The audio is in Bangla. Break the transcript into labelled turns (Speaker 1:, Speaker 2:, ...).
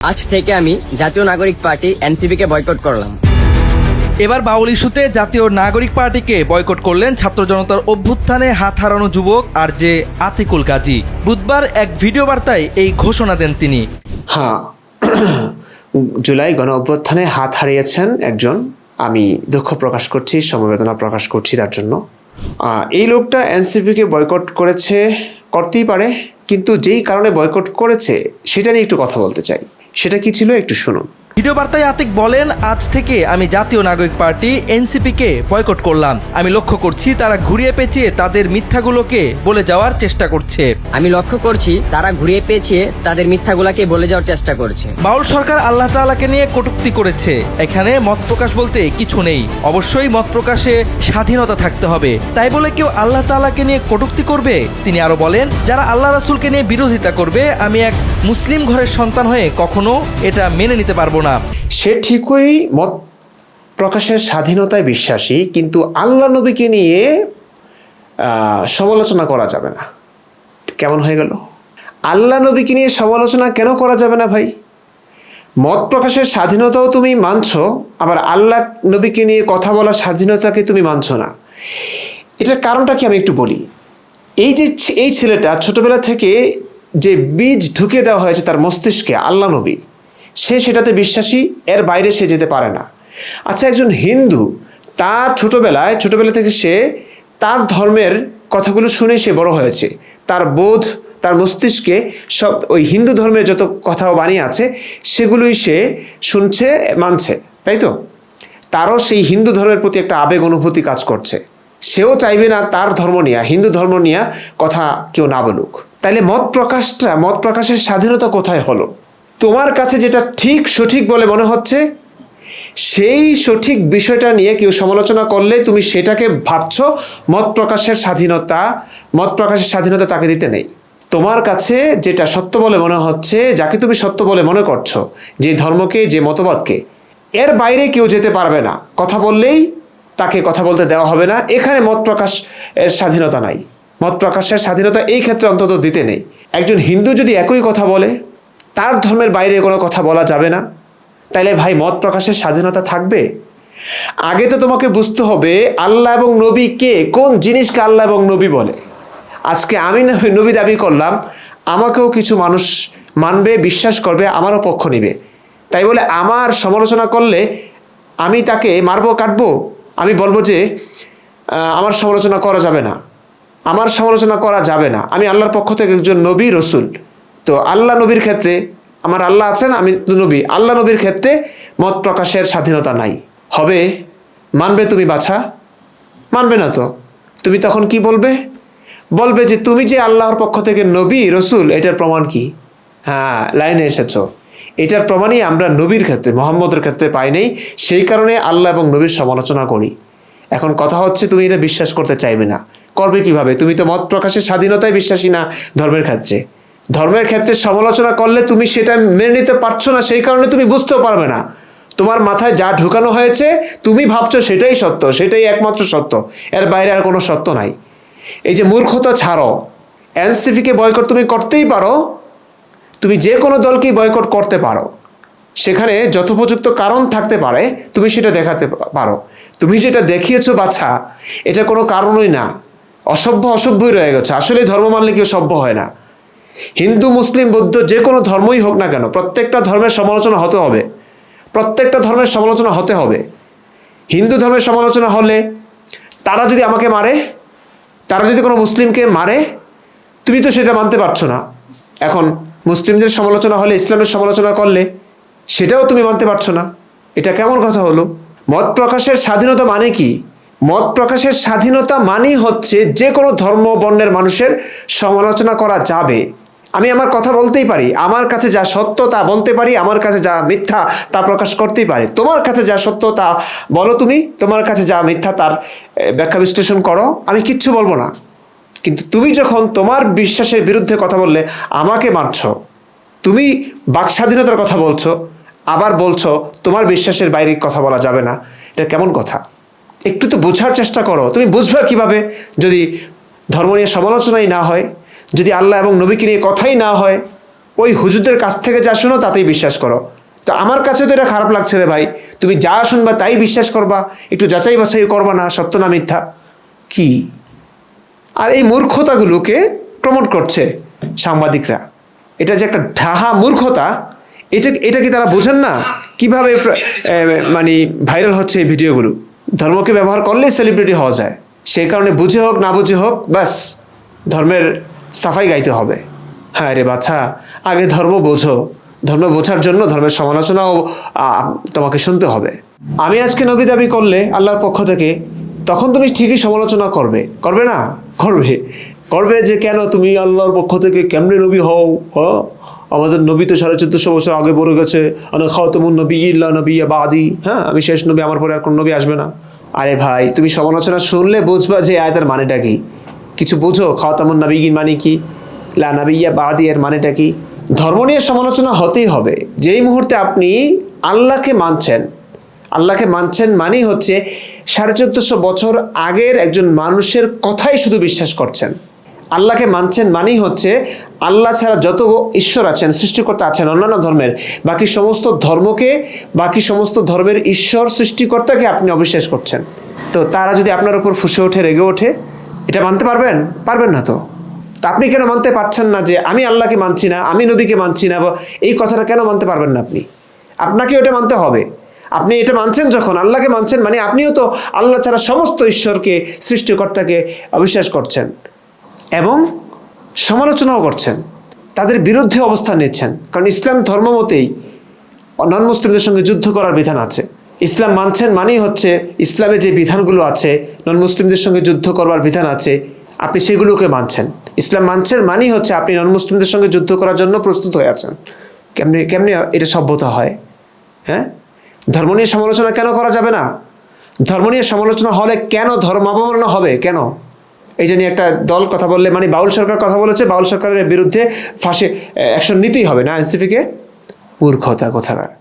Speaker 1: আজ থেকে আমি জাতীয় নাগরিক পার্টি এনসিপি কে বয়কট করলাম।
Speaker 2: এবার বাউল ইস্যুতে জাতীয় নাগরিক পার্টিকে বয়কট করলেন ছাত্র জনতার অভ্যুত্থানে হাত হারানো যুবক আর যে আতিকুল কাজী বুধবার এক ভিডিও বার্তায় এই ঘোষণা দেন তিনি।
Speaker 3: হ্যাঁ জুলাই গণ অভ্যুত্থানে হাত হারিয়েছেন একজন। আমি দুঃখ প্রকাশ করছি সমবেদনা প্রকাশ করছি তার জন্য। এই লোকটা এনসিপিকে বয়কট করেছে করতেই পারে কিন্তু যেই কারণে বয়কট করেছে সেটা নিয়ে একটু কথা বলতে চাই। সেটা কি ছিল একটু শুনুন।
Speaker 2: ভিডিও বার্তায় আতিক বলেন আজ থেকে আমি জাতীয় নাগরিক পার্টি এনসিপি কে বয়কট করলাম। আমি লক্ষ্য করছি তারা ঘুরিয়ে পেঁচিয়ে তাদের মিথ্যাগুলোকে বলে যাওয়ার চেষ্টা করছে।
Speaker 1: আমি লক্ষ্য করছি তারা ঘুরিয়ে পেঁচিয়ে তাদের মিথ্যাগুলাকে বলে যাওয়ার চেষ্টা করছে।
Speaker 2: বাউল সরকার আল্লাহ তাআলাকে নিয়ে কটূক্তি করেছে। এখানে মত প্রকাশ বলতে কিছু নেই। অবশ্যই মত প্রকাশে স্বাধীনতা থাকতে হবে। তাই বলে কেউ আল্লাহ তাআলাকে নিয়ে কটূক্তি করবে? তিনি আরও বলেন যারা আল্লাহ রাসুলকে নিয়ে বিরোধিতা করবে আমি এক মুসলিম ঘরের সন্তান হয়ে কখনো এটা মেনে নিতে পারব না।
Speaker 3: সে ঠিকই মত প্রকাশের স্বাধীনতায় বিশ্বাসী, কিন্তু আল্লাহ নবীকে নিয়ে সমালোচনা করা যাবে না। কেমন হয়ে গেল? আল্লাহ নবীকে নিয়ে সমালোচনা কেন করা যাবে না ভাই? মত প্রকাশের স্বাধীনতাও তুমি মানছ, আবার আল্লাহ নবীকে নিয়ে কথা বলার স্বাধীনতাকে তুমি মানছ না। এটার কারণটা কি আমি একটু বলি? এই যে এই ছেলেটা ছোটবেলা থেকে যে বীজ ঢুকে দেওয়া হয়েছে তার মস্তিষ্কে আল্লাহ নবী সে সেটাতে বিশ্বাসী, এর বাইরে সে যেতে পারে না। আচ্ছা একজন হিন্দু, তার ছোটোবেলায়, ছোটবেলা থেকে সে তার ধর্মের কথাগুলো শুনে সে বড় হয়েছে। তার বোধ, তার মস্তিষ্কে সব ওই হিন্দু ধর্মের যত কথা বানিয়ে আছে, সেগুলোই সে শুনছে, মানছে, তাই তো? তারও সেই হিন্দু ধর্মের প্রতি একটা আবেগ, অনুভূতি কাজ করছে। সেও চাইবে না তার ধর্ম নিয়ে, হিন্দু ধর্ম নিয়ে কথা কেউ না বলুক। তাইলে মত প্রকাশটা, মত প্রকাশের স্বাধীনতা কোথায় হলো? তোমার কাছে যেটা ঠিক সঠিক বলে মনে হচ্ছে, সেই সঠিক বিষয়টা নিয়ে কেউ সমালোচনা করলে তুমি সেটাকে ভাবছ, মত প্রকাশের স্বাধীনতা, মত প্রকাশের স্বাধীনতা তাকে দিতে নেই। তোমার কাছে যেটা সত্য বলে মনে হচ্ছে, যাকে তুমি সত্য বলে মনে করছ, যে ধর্মকে, যে মতবাদকে, এর বাইরে কেউ যেতে পারবে না। কথা বললেই তাকে কথা বলতে দেওয়া হবে না। এখানে মত প্রকাশ এর স্বাধীনতা নাই। মত প্রকাশের স্বাধীনতা এই ক্ষেত্রে অন্তত দিতে নেই। একজন হিন্দু যদি একই কথা বলে তার ধর্মের বাইরে কোনো কথা বলা যাবে না। তাইলে ভাই, মত প্রকাশের স্বাধীনতা থাকবে? আগে তো তোমাকে বুঝতে হবে আল্লাহ এবং নবী কে, কোন জিনিসকে আল্লাহ এবং নবী বলে। আজকে আমি নবী দাবি করলাম, আমাকেও কিছু মানুষ মানবে, বিশ্বাস করবে, আমারও পক্ষ নেবে। তাই বলে আমার সমালোচনা করলে আমি তাকে মারবো, কাটবো? আমি বলব যে আমার সমালোচনা করা যাবে না। আমার সমালোচনা করা যাবে না। আমি আল্লাহর পক্ষ থেকে একজন নবী, রসুল। তো আল্লাহ নবীর ক্ষেত্রে, আমার আল্লাহ আছেন, আমি তো নবী। আল্লাহ নবীর ক্ষেত্রে মত প্রকাশের স্বাধীনতা নাই। হবে, মানবে তুমি বাছা? মানবে না তো। তুমি তখন কি বলবে? বলবে যে, তুমি যে আল্লাহর পক্ষ থেকে নবী, রসুল, এটার প্রমাণ কি? হ্যাঁ লাইনে এসেছ। এটার প্রমাণই আমরা নবীর ক্ষেত্রে, মোহাম্মদের ক্ষেত্রে পাই নাই। সেই কারণে আল্লাহ এবং নবীর সমালোচনা করি। এখন কথা হচ্ছে, তুমি এটা বিশ্বাস করতে চাইবে না। করবে কীভাবে? তুমি তো মত প্রকাশের স্বাধীনতায় বিশ্বাসী না ধর্মের ক্ষেত্রে। ধর্মের ক্ষেত্রে সমালোচনা করলে তুমি সেটা মেনে নিতে পারছ না, সেই কারণে তুমি বুঝতেও পারবে না। তোমার মাথায় যা ঢুকানো হয়েছে, তুমি ভাবছ সেটাই সত্য, সেটাই একমাত্র সত্য। এর বাইরে আর কোনো সত্য নাই। এই যে মূর্খতা ছাড়ো, এনসিপিকে বয়কট তুমি করতেই পারো, তুমি যে কোনো দলকেই বয়কট করতে পারো। সেখানে যথোপযুক্ত কারণ থাকতে পারে, তুমি সেটা দেখাতে পারো। তুমি যেটা দেখিয়েছো, বাছা, এটা কোনো কারণই না। অসভ্য অসভ্যই রয়ে গেছে। আসলে ধর্ম মানলে কেউ সভ্য হয় না। হিন্দু, মুসলিম, বৌদ্ধ যে কোনো ধর্মই হোক না কেন, প্রত্যেকটা ধর্মের সমালোচনা হতে হবে। প্রত্যেকটা ধর্মের সমালোচনা হতে হবে। হিন্দু ধর্মের সমালোচনা হলে তারা যদি আমাকে মারে, তারা যদি কোনো মুসলিমকে মারে, তুমি তো সেটা মানতে পারছ না। এখন মুসলিমদের সমালোচনা হলে, ইসলামের সমালোচনা করলে, সেটাও তুমি মানতে পারছ না। এটা কেমন কথা হলো? মত প্রকাশের স্বাধীনতা মানে কি? মত প্রকাশের স্বাধীনতা মানেই হচ্ছে যে কোনো ধর্ম বর্ণের মানুষের সমালোচনা করা যাবে। আমি আমার কথা বলতেই পারি, আমার কাছে যা সত্য তা বলতে পারি, আমার কাছে যা মিথ্যা তা প্রকাশ করতেই পারি। তোমার কাছে যা সত্য তা বলো তুমি, তোমার কাছে যা মিথ্যা তার ব্যাখ্যা বিশ্লেষণ করো। আমি কিচ্ছু বলব না। কিন্তু তুমি যখন তোমার বিশ্বাসের বিরুদ্ধে কথা বললে, আমাকে মারছ। তুমি বাক স্বাধীনতার কথা বলছো, আবার বলছো তোমার বিশ্বাসের বাইরে কথা বলা যাবে না। এটা কেমন কথা? একটু তো বোঝার চেষ্টা করো। তুমি বুঝবে কীভাবে যদি ধর্ম নিয়ে সমালোচনাই না হয়, যদি আল্লাহ এবং নবীকে নিয়ে কথাই না হয়, ওই হুজুরদের কাছ থেকে যা শোনো তাতেই বিশ্বাস করো। তো আমার কাছে তো এটা খারাপ লাগছে রে ভাই। তুমি যা শুনবা তাই বিশ্বাস করবা, একটু যাচাই বাছাই করবা না, সত্য না মিথ্যা? কি? আর এই মূর্খতাগুলোকে প্রমোট করছে সাংবাদিকরা। এটা যে একটা ঢাহা মূর্খতা, এটা এটা কি তারা বোঝেন না? কীভাবে মানে ভাইরাল হচ্ছে এই ভিডিওগুলো? ধর্মকে ব্যবহার করলেই সেলিব্রিটি হওয়া যায়। সেই কারণে বুঝে হোক, না বুঝে হোক, ব্যাস, ধর্মের সাফাই গাইতে হবে। হ্যাঁ রে বাচ্চা আগে ধর্ম বোঝো। ধর্ম বোঝার জন্য ধর্মের সমালোচনাও তোমাকে শুনতে হবে। আমি আজকে নবী দাবি করলে আল্লাহর পক্ষ থেকে, তখন তুমি ঠিকই সমালোচনা করবে। করবে না? করবে। করবে যে কেন তুমি আল্লাহর পক্ষ থেকে কেমনে নবী হও হ্যাঁ আমাদের নবী তো সাড়ে চোদ্দশো বছর আগে বলে গেছে নবী ইল্লা নবী বা হ্যাঁ আমি শেষ নবী, আমার পরে আর কোনো নবী আসবে না। আরে ভাই, তুমি সমালোচনা শুনলে বুঝবা যে আয়তার মানেটা কি? কিছু বুঝো? খাও তেমন নবী মানে কি? লা নবী ইয়া বাদি এর মানেটা কি? ধর্ম নিয়ে সমালোচনা হতেই হবে। যেই মুহূর্তে আপনি আল্লাহকে মানছেন আল্লাহকে মানছেন মানেই হচ্ছে সাড়ে চোদ্দশো বছর আগের একজন মানুষের কথাই শুধু বিশ্বাস করছেন। আল্লাহকে মানছেন মানেই হচ্ছে আল্লাহ ছাড়া যত ঈশ্বর আছেন, সৃষ্টিকর্তা আছেন, অন্যান্য ধর্মের, বাকি সমস্ত ধর্মকে, বাকি সমস্ত ধর্মের ঈশ্বর সৃষ্টিকর্তাকে আপনি অবিশ্বাস করছেন। তো তারা যদি আপনার উপর ফুসে ওঠে, রেগে ওঠে, এটা মানতে পারবেন? পারবেন না তো। তা আপনি কেন মানতে পারছেন না যে আমি আল্লাহকে মানছি না, আমি নবীকে মানছি না, বা এই কথাটা কেন মানতে পারবেন না আপনি? আপনাকে ওটা মানতে হবে। আপনি এটা মানছেন যখন, আল্লাহকে মানছেন মানে আপনিও তো আল্লাহ ছাড়া সমস্ত ঈশ্বরকে, সৃষ্টিকর্তাকে অবিশ্বাস করছেন। এবং সমালোচনাও করছেন। তাদের বিরুদ্ধে অবস্থান নিচ্ছেন। কারণ ইসলাম ধর্ম মতেই নন মুসলিমদের সঙ্গে যুদ্ধ করার বিধান আছে। ইসলাম মানছেন মানেই হচ্ছে ইসলামের যে বিধানগুলো আছে নন মুসলিমদের সঙ্গে যুদ্ধ করবার বিধান আছে, আপনি সেগুলোকে মানছেন। ইসলাম মানছেন মানেই হচ্ছে আপনি নন মুসলিমদের সঙ্গে যুদ্ধ করার জন্য প্রস্তুত হয়ে আছেন। কেমনি কেমনি এটা সভ্যতা হয়? হ্যাঁ? ধর্ম নিয়ে সমালোচনা কেন করা যাবে না? ধর্ম নিয়ে সমালোচনা হলে কেন ধর্ম অবমাননা হবে? কেন? এইটা নিয়ে একটা দল কথা বললে মানে বাউল সরকার কথা বলেছে, বাউল সরকারের বিরুদ্ধে ফাঁসে অ্যাকশন নিতেই হবে না এনসিপিকে মূর্খতা কোথাকার?